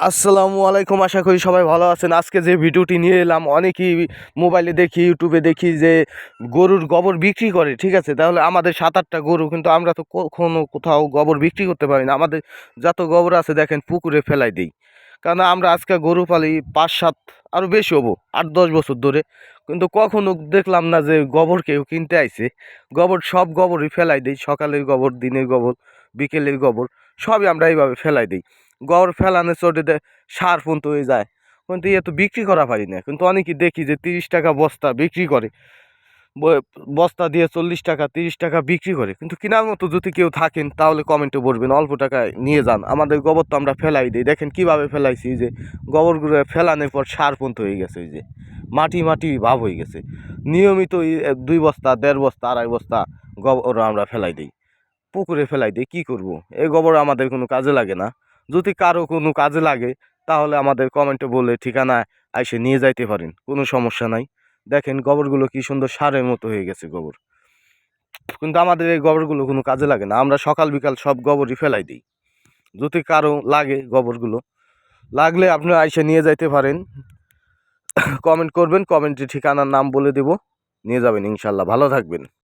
আসসালামু আলাইকুম, আশা করি সবাই ভালো আছেন। আজকে যে ভিডিওটি নিয়ে এলাম, অনেকেই মোবাইলে দেখি, ইউটিউবে দেখি যে গরুর গোবর বিক্রি করে, ঠিক আছে? তাহলে আমাদের সাত আটটা গরু, কিন্তু আমরা তো কখনো কোথাও গোবর বিক্রি করতে পারি না। আমাদের যত গোবর আছে, দেখেন, পুকুরে ফেলাই দিই। কারণ আমরা আজকে গরু পালি পাঁচ সাত আরও বেশি হব আট দশ বছর ধরে। কিন্তু কখনো দেখলাম না যে গোবর কেউ কিনতে আইছে। গোবর, সব গোবরই ফেলাই দিই, সকালের গোবর, দিনের গোবর। বিকেলের গোবর, সবই আমরা এইভাবে ফেলাই দিই। গড় ফেলানো চটিতে সার পর্যন্ত হয়ে যায়। কিন্তু ইয়ে তো বিক্রি করা পারি না। কিন্তু অনেকেই দেখি যে তিরিশ টাকা বস্তা বিক্রি করে। বস্তা দিয়ে চল্লিশ টাকা, তিরিশ টাকা বিক্রি করে। কিন্তু কেনার মতো যদি কেউ থাকেন, তাহলে কমেন্টে বলবেন, অল্প টাকায় নিয়ে যান। আমাদের গোবর তো আমরা ফেলাই দিই। দেখেন কীভাবে ফেলাইছি যে গোবরগুলো ফেলানোর পর সার পর্যন্ত হয়ে গেছে যে মাটি মাটি ভাব হয়ে গেছে। নিয়মিত দুই বস্তা, দেড় বস্তা, আড়াই বস্তা গোবর আমরা ফেলাই দিই। পুকুরে ফেলাই দিই কী করব? এই গোবর আমাদের কোনো কাজে লাগে না। যদি কারও কোনো কাজে লাগে, তাহলে আমাদের কমেন্টে বলে ঠিকানা এসে নিয়ে যাইতে পারেন, কোনো সমস্যা নাই। দেখেন গোবরগুলো কি সুন্দর সারের মতো হয়ে গেছে গোবর। কিন্তু আমাদের এই গোবরগুলো কোনো কাজে লাগে না, আমরা সকাল বিকাল সব গোবরই ফেলাই দিই। যদি কারও লাগে গোবরগুলো, লাগলে আপনি আইসে নিয়ে যাইতে পারেন। কমেন্ট করবেন কমেন্টে ঠিকানার নাম বলে দেব। নিয়ে যাবেন ইনশাল্লাহ। ভালো থাকবেন।